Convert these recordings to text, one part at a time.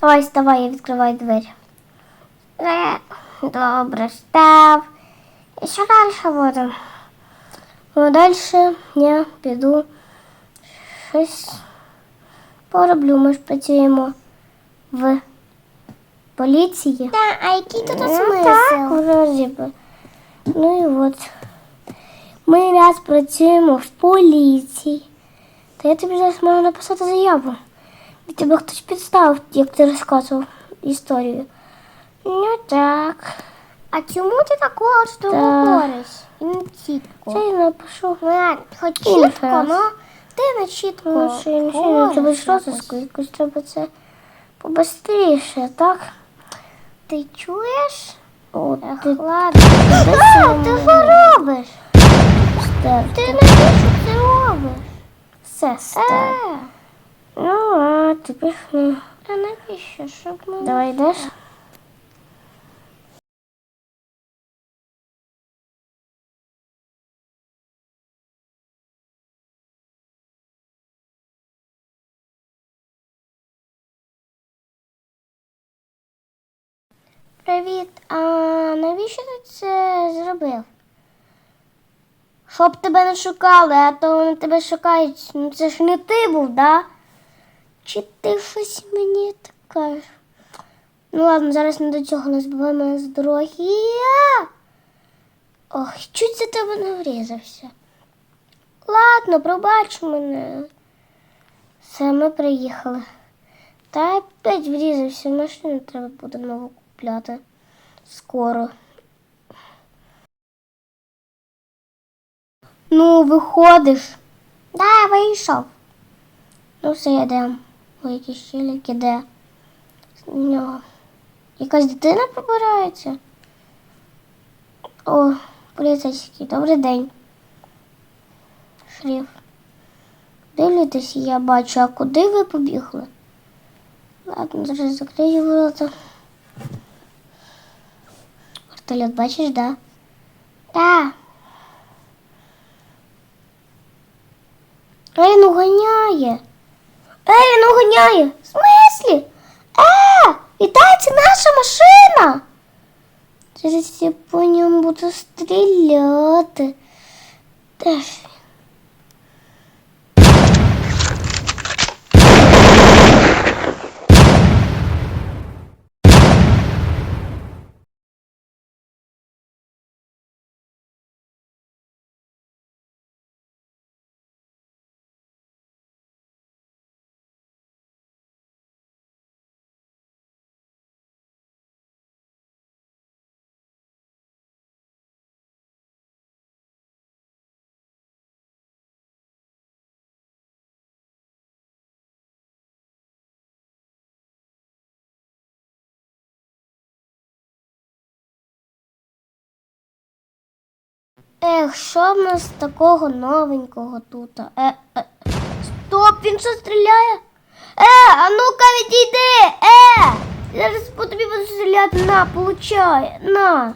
Давай, вставай, я відкриваю двері. Е, Добре, став. І що далі буде? Ну, далі я піду щось пороблю. Ми ж працюємо в поліції. Та, а який тут Ну, смисл? Так, вроді би. Ну і от. Ми раз працюємо в поліції. Та я тобі зараз можу написати заяву. Тебе хтось підставив, як ти розказував історію. Ну так. А чому ти так голосно Та. говориш? І не чітко. Це я напишу. Ну, хоч чітко, раз. ну ти не чітко Ну, ще не говориш треба ж якось. треба це побыстріше, так? Ти чуєш? О, Ех, ти ладно. Що ти що робиш? стер. Ти навіщо це робиш? Все стер. Е, Ну, а пішли. а навіщо? Щоб ми... Давай йдеш? Привіт, а навіщо ти це зробив? Щоб тебе не шукали, а то вони тебе шукають. Ну це ж не ти був, да? Чи ти щось мені так? Ну ладно, зараз не до цього не збивай з дороги. Ох, чуть за тебе не врізався. Ладно, пробач мене. Все, ми приїхали. Та опять врізався, машину треба буде нову купляти. Скоро. Ну, виходиш. Да, вийшов. Ну, все, йдемо. Ой, якийсь щелік іде. З нього. Якась дитина побирається. О, поліцейський, добрий день. Шриф. Дивлюйтесь, я бачу, а куди ви побігли? Ладно, зараз закрию ворота. Вертольот бачиш, да? Да. Ей, ну. Ей, ну гоняє. В смислі? Е, вітай, це наша машина. Зараз я по ньому буду стріляти. Де Ех, що в нас такого новенького тут? Е, е, стоп, він що стріляє? Е, а ну-ка відійди! Е! Зараз по тобі буду стріляти, на, получай, на.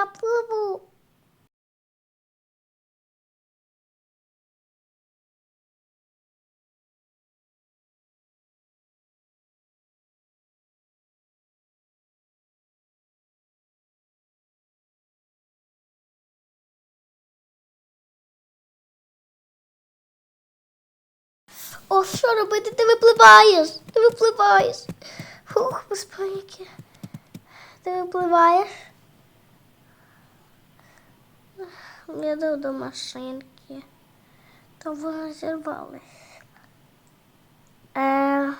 Я пливу. О, що робити? Ти випливаєш. Ти випливаєш. Фух, без паніки. Ти випливаєш. Я до машинки. Там вона зірвалась. Е,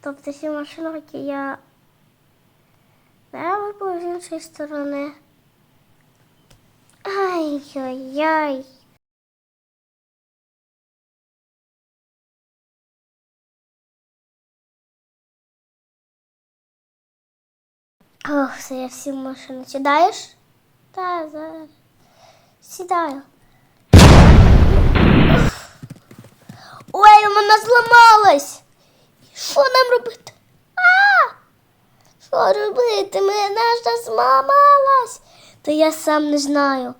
тобто ці машинки я я випав з іншої сторони. Ай-яй-яй. Ох, все, я всі в машину. Сідаєш? Так, зараз. Сідаю. Ой, вона зламалась. Що нам робити? А! Що робити? Мене ж зламалась. Та я сам не знаю.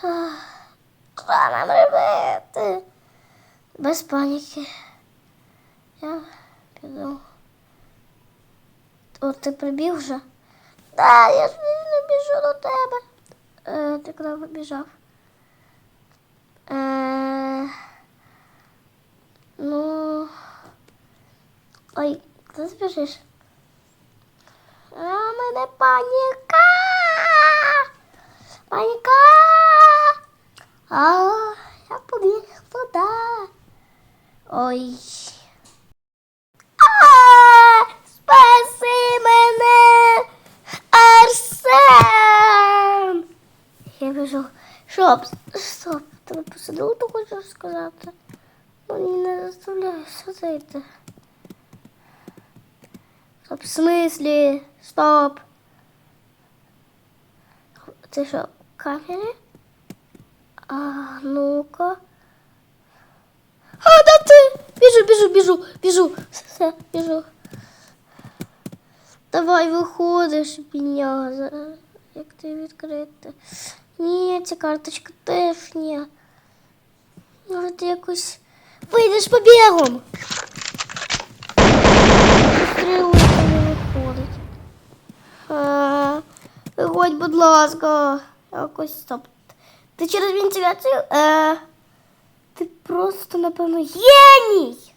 Що нам робити? Без паніки. Я піду. О, ти прибіг вже? Да, я ж не біжу до тебе. Е, ти куди побіжав? Е, ну. Ой, куди ти біжиш? А, мене паніка. Паніка. А, я побіг туди. Ой. А, Спаси мене, Арсен! Я біжу. Стоп, стоп, тебе посадили, ти хочеш сказати? Мені не заставляє садити. Стоп, в смислі? Стоп. Ти що, камері? А, ну-ка. А, да ти! Біжу, біжу, біжу, біжу. Все, біжу. Давай виходиш, бідняга, як ти відкрити. Ні, ця карточка теж ні. Може ти якось вийдеш побігом. Стрілка не виходить. А, виходь, будь ласка. Якось стоп. Ти через вентиляцію? Е, ти просто, напевно, геній!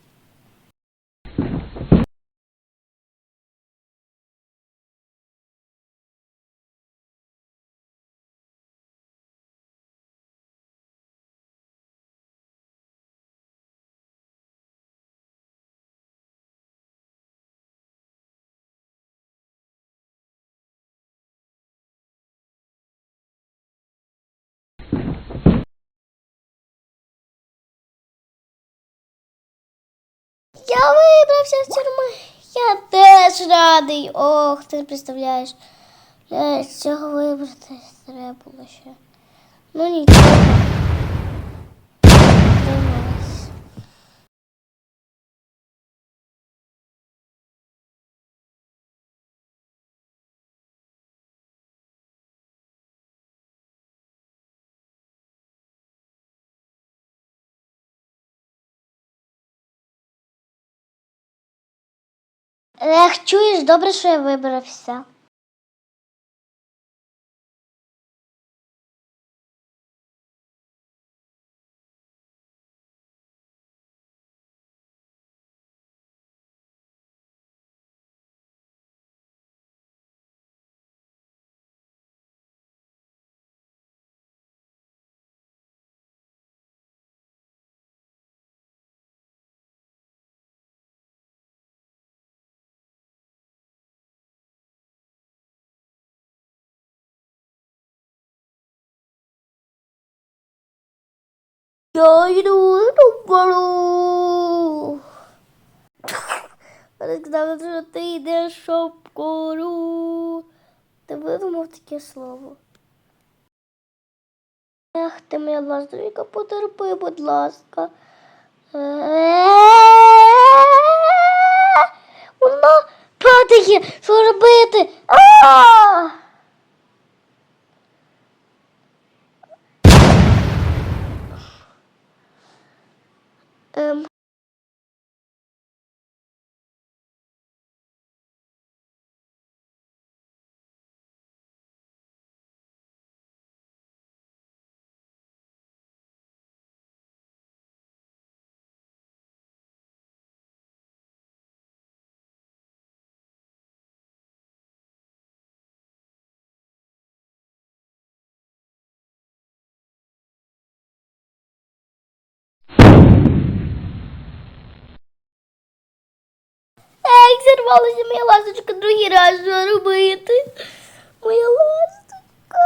Я вибрався з тюрми. Я теж радий. Ох, ти представляєш. З цього вибрати треба було ще. Ну нічого. Ех, чуєш, добре, що я вибрався. Я йду вгору. Вони сказали, що ти йдеш вгору. Ти видумав таке слово. Ех, ти моя ластовіка, потерпи, будь ласка. Воно падає, що робити? А! Порвалася моя ласточка другий раз робити. Моя ласточка.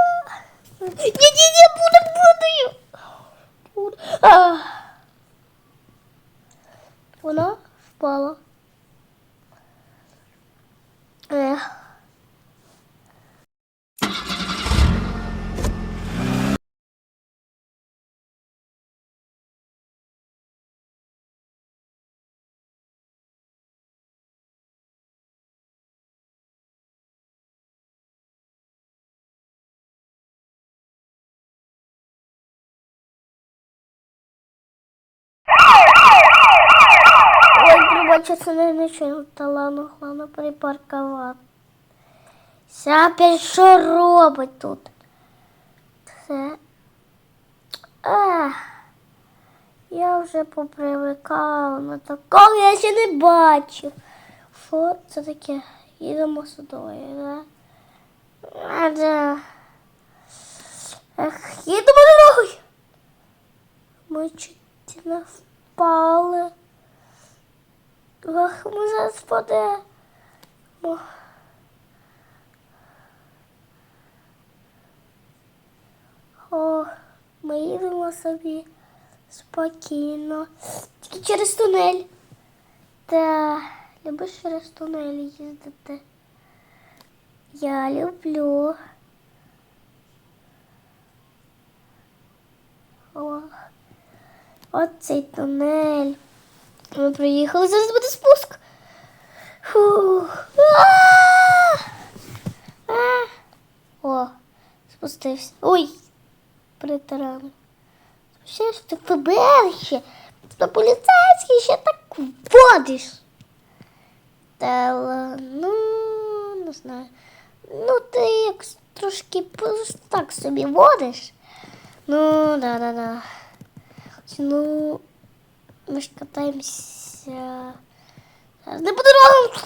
Ні-ні-ні, буду, буду. Буду. А. Вона впала. Ех. Це не нічого талану, головне припаркувати. Сапір, що робить тут? Це. Ех, я вже попривикала на такого, я ще не бачив. Що це таке? Їдемо сюди, да? А, да. Ех, їдемо дорогою. Ми чуть не впали. Ах, ми зараз впадемо. Ми їдемо собі спокійно. Тільки через тунель. Та любиш через тунель їздити. Я люблю. О, от цей тунель. Ми приїхали, зараз буде спуск. А! О, спустився. Ой, притаранив. Ще ж ти ФБР ще. Та поліцейський ще так водиш. Та ну, не знаю. Ну, ти як трошки так собі водиш. Ну, да-да-да. Ну, ми же катаемся на не по дорогам.